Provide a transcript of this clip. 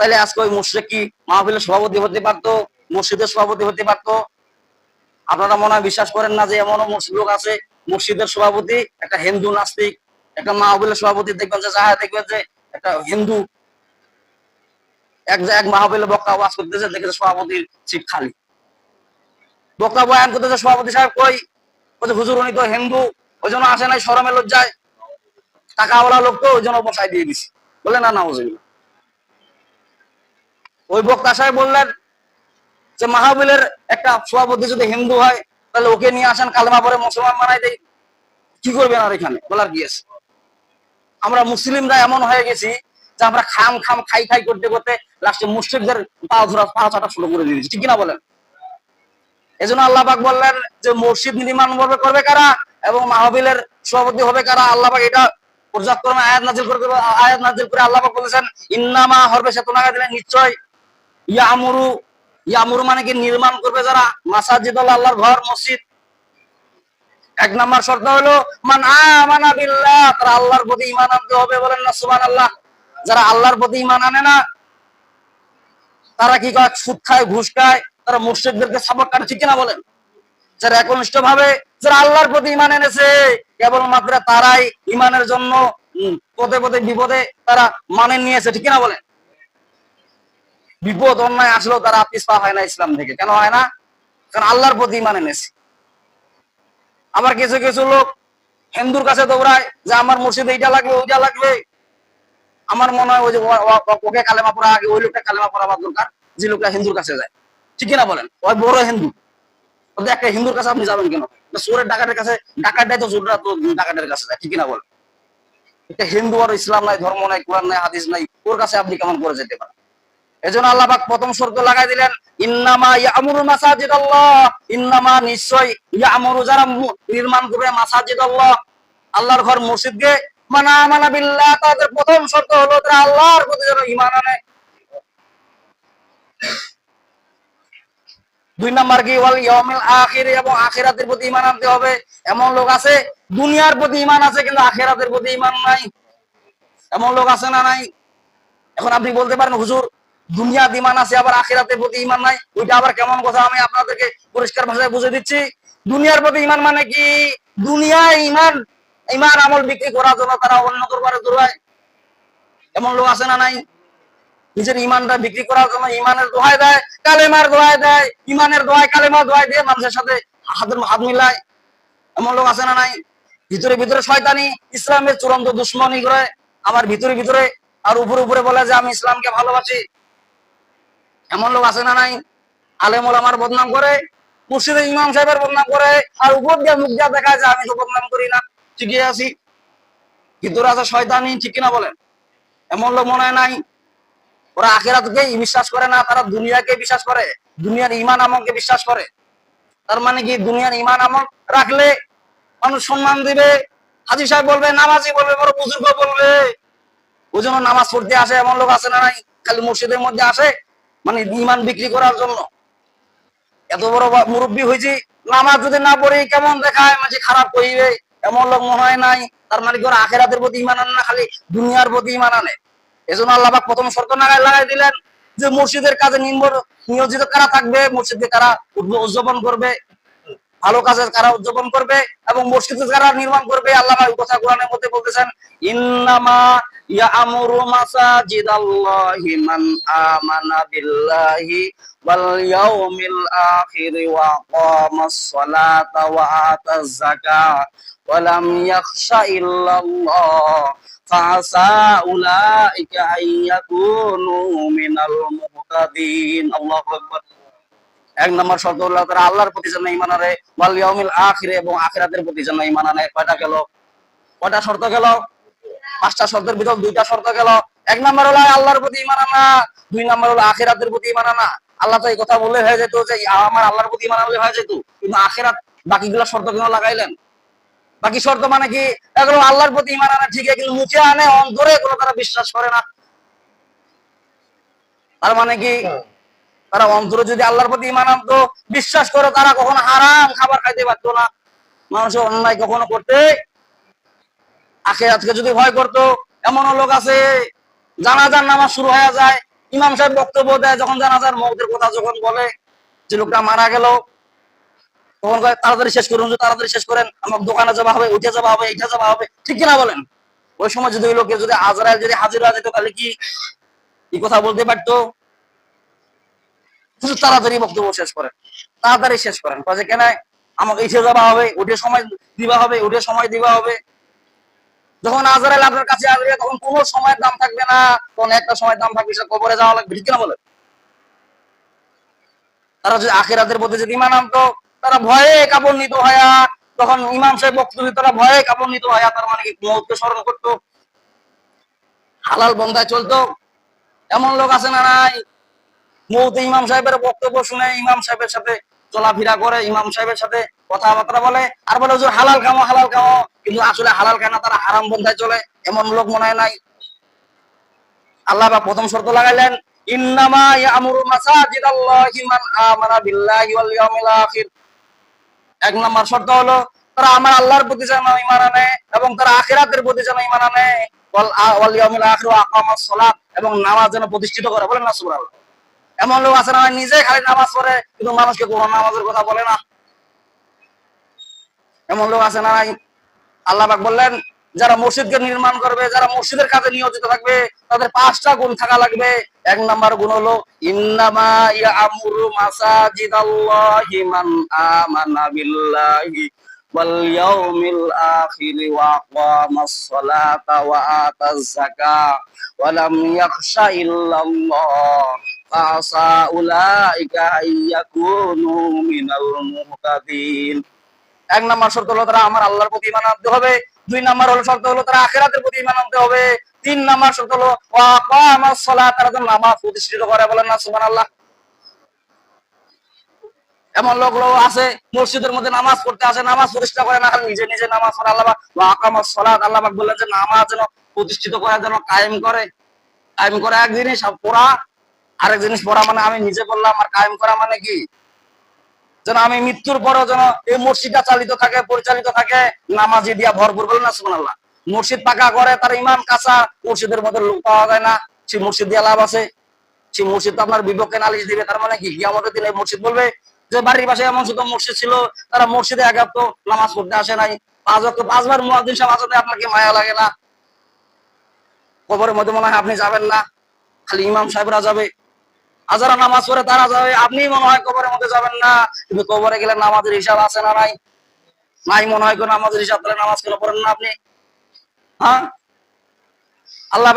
তাহলে আজকে ওই মুশ্রিক কি মাহফিলের সভাপতি হতে পারতো? মসজিদের সভাপতি হতে পারতো? আপনারা মনে বিশ্বাস করেন না যে এমনও মসজিদ লোক আছে, মসজিদের সভাপতি, একটা হিন্দু নাস্তিক, একটা মাহফিলের সভাপতি দেখবেন যে যাহা দেখবেন যে একটা হিন্দু। এক এক মাহফিলে বক্তা ওয়াজ করতেছে দেখেছে সভাপতির সিট খালি। বক্তা বয়ান করতেছে সভাপতি সাহেব, কই? বলছে হুজুর উনি তো হিন্দু, ওই জন্য আসে নাই সরমে লজ্জায়। টাকাওয়ালা লোক তো ওই জন্য বসাই দিয়ে দিছি। বলে, না না, হুজুর। ওই বক্তা সাহেব বললেন যে মাহবিলের একটা সভাপতি যদি হিন্দু হয়, তাহলে ওকে নিয়ে আসেন, কালেমা পরে মুসলমান বানাই দেয় কি করবেন আর এখানে? বলার কি আমরা মুসলিমরা এমন হয়ে গেছি যে, আমরা খাম খাম খাই খাই করতে করতে লাস্টে মুসলিমদের পা ধরা, পা চাটা শুরু করে দিয়েছি। ঠিক কিনা বলেন? এই জন্য আল্লাহ পাক বললেন যে, মসজিদ নির্মাণ করবে কারা? এবং মাহবিলের সভাপতি হবে কারা? আল্লাহ পাক এটা পর্যায়ক্রমে আয়াত নাজিল করে, আয়াত নাজিল করে আল্লাহ পাক বলেছেন, ইন্নামা হরবে, সে তোমাকে দিলেন নিশ্চয় ইয়ামুরু ইয়ামুরু মানে কি নির্মাণ করবে যারা? মাসাজিদ আল্লাহর ঘর, মসজিদ। এক নম্বর শর্ত হলো, মান আমানা বিল্লাহ, তারা আল্লাহর প্রতি ঈমান আনতে হবে বলেন না সুবান আল্লাহ যারা আল্লাহর প্রতি ঈমান আনে না, তারা কি করে সুদ খায়, ঘুষ খায়, তারা মুর্শিদদেরকে সাপোর্ট করে, ঠিক কিনা বলেন? যারা একনিষ্ঠ ভাবে যারা আল্লাহর প্রতি ইমান এনেছে, কেবলমাত্র তারাই ইমানের জন্য পদে পদে বিপদে তারা মানে নিয়েছে, ঠিক কিনা বলেন? বিপদ, অন্যায় আসলেও তারা পিছপা হয় না ইসলাম থেকে। কেন হয় না? কারণ আল্লাহর প্রতি ইমান এনেছে। আবার কিছু কিছু লোক হিন্দুর কাছে দৌড়ায় যে, আমার মসজিদে এইটা লাগবে, ওইটা লাগবে। আমার মনে হয় ওই যে ওকে কালেমা পড়া আগে, ওই লোকটা কালেমা পড়াবার দরকার, যে লোকটা হিন্দুর কাছে যায়। ঠিক কিনা বলেন? ওই বড় হিন্দু। একটা হিন্দুর কাছে আপনি যাবেন কেন? না, চোরের ডাকাতের কাছে, ডাকাতটাই তো চোররা তো ডাকাতের কাছে যায়, ঠিক কিনা বলেন? একটা হিন্দু আর ইসলাম নাই, ধর্ম নাই, কোরআন নাই, হাদিস নাই, ওর কাছে আপনি কেমন করে যেতে পারেন? এজন্য আল্লাহ পাক প্রথম শর্ত লাগাই দিলেন, ইন্নামা ইয়ামুরু মাসাজিদ আল্লাহ ইন্নামা নিশ্চয় ইয়ামুরু যারা নির্মাণ করবে মাসাজিদ আল্লাহ আল্লাহর ঘর মসজিদকে। মানা মানা বিল্লাহ, তাদের প্রথম শর্ত হলো তারা আল্লাহর প্রতি যেন আনে। দুই নাম্বার কি? ওয়াল ইয়াউমিল আখির, এবং আখিরাতের প্রতি আনতে হবে। এমন লোক আছে, দুনিয়ার প্রতি ঈমান আছে, কিন্তু আখিরাতের প্রতি ঈমান নাই। এমন লোক আছে না নাই? এখন আপনি বলতে পারেন, হুজুর দুনিয়া ইমান আছে, আবার আখিরাতের প্রতি ইমান নাই। ওইটা আবার কেমন কথা? আমি আপনাদেরকে পরিষ্কার ভাষায় বুঝে দিচ্ছি। দুনিয়ার প্রতি ইমান মানে কি? দুনিয়ায় ইমান ইমান আমল বিক্রি করার জন্য তারা অন্য দরবারে দৌড়ায়। এমন লোক আছে না নাই? নিজের ইমানটা বিক্রি করার জন্য ইমানের দোহাই দেয়, কালেমার দোহাই দেয় ইমানের দোহাই, কালেমার দোহাই দিয়ে মানুষের সাথে হাতের হাত মিলায়। এমন লোক আছে না নাই? ভিতরে ভিতরে শয়তানি, ইসলামের চূড়ান্ত দুশ্মনী করে, আমার ভিতরে ভিতরে, আর উপরে উপরে বলে যে আমি ইসলামকে ভালোবাসি। এমন লোক আছে না নাই? আলেমুল আমার বদনাম করে মুর্শিদের ইমাম সাহেবের বদনাম করে, আর উপর দিয়ে মুখ দিয়ে দেখায় যে আমি তো বদনাম করি না। ঠিকই আছি। ভিতরে আছে শয়তানি, ঠিক কিনা বলেন? এমন লোক মনে নাই? ওরা আখেরাতকে বিশ্বাস করে না, তারা দুনিয়াকে বিশ্বাস করে। দুনিয়ার ইমান আমলকে বিশ্বাস করে। তার মানে কি? দুনিয়ার ইমান আমল রাখলে মানুষ সম্মান দিবে। হাজি সাহেব বলবে, নামাজি বলবে, বড় বুজুর্গ বলবে। ওই জন্য নামাজ পড়তে আসে এমন লোক আছে না নাই? খালি মসজিদের মধ্যে আসে মানে ইমান বিক্রি করার জন্য। এত বড় মুরব্বী হয়েছি, নামাজ যদি না পড়ি কেমন দেখায়? মাঝে খারাপ করিবে এমন লোক মনে হয় নাই। তার মানে কি ওরা আখেরাতের প্রতি ইমান আনে না, খালি দুনিয়ার প্রতি ইমান আনে? এজন্য আল্লাহ প্রথম শর্ত লাগাই লাগাই দিলেন যে মসজিদের কাজে নির্ভর নিয়োজিত কারা থাকবে? মসজিদে কারা উদযাপন করবে? ভালো কাজে কারা উদযাপন করবে? এবং মসজিদে কারা নির্মাণ করবে? আল্লাহ এই কথা কোরআনের মধ্যে বলতেছেন, ইন্নামা মাসাজিদাল্লাহি মান আমানা বিল্লাহি ওয়াল ইয়াউমিল আখির ওয়া আকামাস সালাতা ওয়া আতাজ যাকাত ওয়া লাম ইয়াখশা ইল্লাল্লাহ ফাসা উলাইকা আইয়াকুনু মিনাল মুহতাদিন। আল্লাহু আকবার। এক নম্বর শর্ত হলো তারা আল্লাহর প্রতি যেন ইমান আনে, ওয়াল ইয়াউমিল আখিরে এবং আখিরাতের প্রতি যেন ইমান আনে। কয়টা গেল? কয়টা শর্ত গেল? পাঁচটা শর্তের ভিতর দুইটা শর্ত গেল। এক নম্বর হলো আল্লাহর প্রতি ইমান আনা। দুই নম্বর হলো, আখিরাতের প্রতি ইমান আনা। আল্লাহ তো এই কথা বললে হয়ে যেত যে, আমার আল্লাহর প্রতি ইমান আনলে হয়ে যেত। কিন্তু আখিরাত বাকিগুলো শর্ত কেন লাগাইলেন? বাকি শর্ত মানে কি? এগুলো আল্লাহর প্রতি ইমান আনা ঠিক কিন্তু মুখে আনে, অন্তরে এগুলো তারা বিশ্বাস করে না। তার মানে কি? তারা অন্তরে যদি আল্লাহর প্রতি ইমান আনতো, বিশ্বাস করে তারা কখনো হারাম খাবার খাইতে পারতো না। মানুষের অন্যায় কখনো করতে আখেরাতকে যদি ভয় করতো এমন লোক আছে, জানাজার নামাজ শুরু হয়ে যায়, ইমাম সাহেব বক্তব্য দেয়, যখন জানাজার মৌতের কথা যখন বলে, যে লোকটা মারা গেল, তখন তাড়াতাড়ি শেষ করুন তাড়াতাড়ি শেষ করেন, আমার দোকানে যাওয়া হবে, উঠে যাওয়া হবে, এইটা যাওয়া হবে, ঠিক কিনা বলেন? ওই সময় যদি ওই লোকে যদি আজরাইল যদি হাজির হয়ে যেত, তাহলে কি এই কথা বলতে পারতো? তাড়াতাড়ি বক্তব্য শেষ করেন, তাড়াতাড়ি শেষ করেন। কেন? আমাকে ইসে যাওয়া হবে, উঠে সময় দিবা হবে, উঠে সময় দিবা হবে। যখন আজরাইল আপনার কাছে আসবে, তখন কোনো সময়ের দাম থাকবে না। তখন একটা সময়ের দাম থাকবে, সে কবরে যাওয়া লাগবে, ঠিক কিনা বলে তারা যদি আখেরাতের প্রতি যদি ইমান আনতো, তারা ভয়ে কাপড় নিত হয়া, তখন ইমাম সাহেব বক্তব্য তারা ভয়ে কাপড় নিত হয়া, তার মানে কি মৌতকে স্মরণ করতো? হালাল বন্ধায় চলতো? এমন লোক আছে না নাই? মৌতে ইমাম সাহেবের বক্তব্য শুনে ইমাম সাহেবের সাথে চলাফেরা করে ইমাম সাহেবের সাথে কথাবার্তা বলে, আর বলে হালাল খামো হালাল খামো। কিন্তু আসলে হালাল খায় না তারা হারাম বন্ধায় চলে? এমন লোক মনে হয় নাই। আল্লাহ বা প্রথম শর্ত লাগাইলেন আনে এবং নামাজ প্রতিষ্ঠিত করে। বলেন না এমন লোক আছে না নিজে খালি নামাজ পড়ে, কিন্তু মানুষকে কোনো নামাজের কথা বলে না। এমন লোক আছে না নাই আল্লাহ পাক বললেন, যারা মসজিদকে নির্মাণ করবে, যারা মসজিদের কাজে নিয়োজিত থাকবে, তাদের পাঁচটা গুণ থাকা লাগবে। এক নাম্বার গুণ হলো, ইন্নামা ইয়ামুরু ওয়া আকামাস সালাতা ওয়া আতাজ যাকাত ওয়া লাম ইয়াখশা ইল্লাল্লাহ ফাসা উলাইকা আইয়াকুনু মিনাল মুহতাদিন। এক নাম্বার শর্ত হলো তারা আমার আল্লাহর প্রতি ইমান আনতে হবে, দুই নাম্বার হলো শর্ত হলো তারা আখেরাতের প্রতি ইমান আনতে হবে, তিন নাম্বার শর্ত হলো আমার সলা তারা যেন নামাজ প্রতিষ্ঠিত করে বলেন না সুবান আল্লাহ এমন লোক লোক আছে, মসজিদের মধ্যে নামাজ পড়তে আসে, নামাজ প্রতিষ্ঠা করে না নিজে নিজে নামাজ পড়ে, আল্লাহ আকামাস সলাত, আল্লাহ বললেন যে নামাজ যেন প্রতিষ্ঠিত করে, যেন কায়েম করে। কায়েম করে এক জিনিস পড়া আরেক জিনিস পড়া মানে আমি নিজে বললাম আর কায়েম করা মানে কি? যেন আমি মৃত্যুর পরও যেন এই মসজিদটা চালিত থাকে, পরিচালিত থাকে, নামাজি দিয়া ভরপুর বলে না, সুবহানাল্লাহ। মসজিদ পাকা করে, তার ইমাম কাঁচা, মসজিদের মধ্যে লোক পাওয়া যায় না, সেই মসজিদ দিয়ে লাভ আছে। সেই মসজিদ তো আপনার বিপক্ষে নালিশ দিবে, তার মানে কি? আমাদের দিনে মসজিদ বলবে যে, বাড়ির পাশে এমন শুধু মসজিদ ছিল, তারা মসজিদে এক তো নামাজ পড়তে আসে নাই। পাঁচ ওয়াক্ত পাঁচবার মুয়াজ্জিন সাহেব আসলে আপনাকে মায়া লাগে না। কবরের মধ্যে মনে হয় আপনি যাবেন না, খালি ইমাম সাহেবরা যাবে। আর যারা নামাজ পড়ে তারা যাবে। আপনি মনে হয় কবরের মধ্যে যাবেন না। কিন্তু কবরে গেলে নামাজের হিসাব আছে না নাই? নাই মনে হয় কোন নামাজের হিসাব তাহলে নামাজ করে পড়েন না আপনি? হ্যাঁ? আল্লাহ